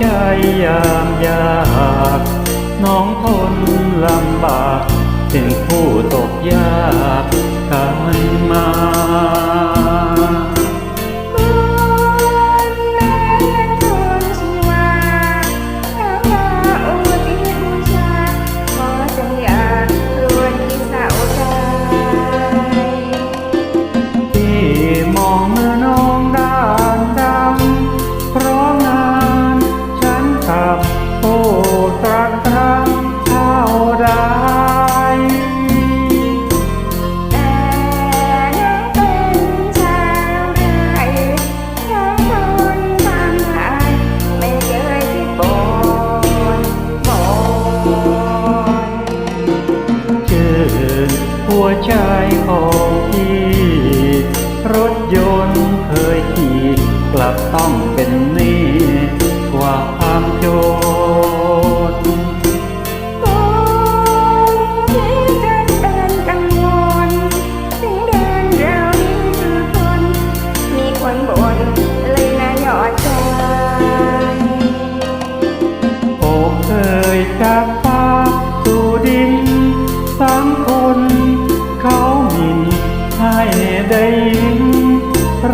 ใจยามยากน้องทนลำบากเป็นผู้ตกยากกายมา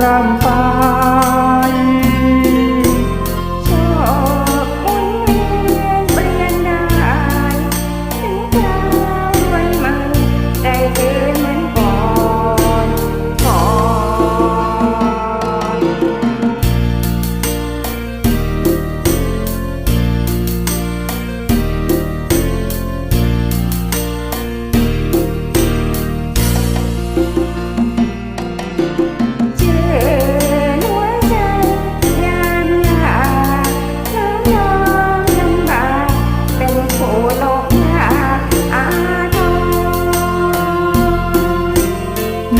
I'm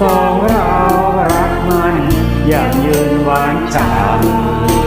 สองเรารักมันอย่างยืนหวานฉ่ำ